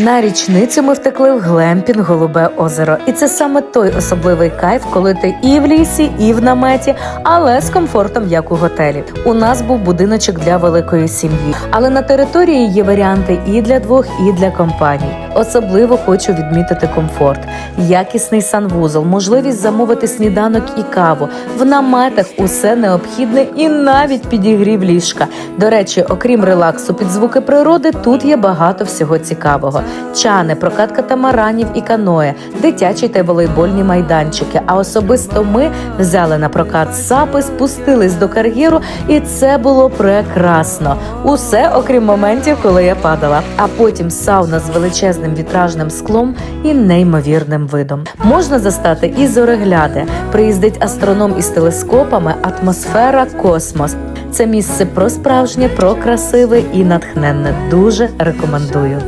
На річницю ми втекли в глемпінг Голубе озеро, і це саме той особливий кайф, коли ти і в лісі, і в наметі, але з комфортом, як у готелі. У нас був будиночок для великої сім'ї, але на території є варіанти і для двох, і для компаній. Особливо хочу відмітити комфорт, якісний санвузол, можливість замовити сніданок і каву. В наметах усе необхідне і навіть підігрів ліжка. До речі, окрім релаксу під звуки природи, тут є багато всього цікавого: чани, прокат катамаранів і каноє, дитячі та волейбольні майданчики. А особисто ми взяли на прокат сапи, спустились до кар'єру, і це було прекрасно. Усе окрім моментів, коли я падала. А потім сауна з величезним вітражним склом і неймовірним видом. Можна застати і зорегляди. Приїздить астроном із телескопами, атмосфера, космос. Це місце про справжнє, про красиве і натхненне. Дуже рекомендую.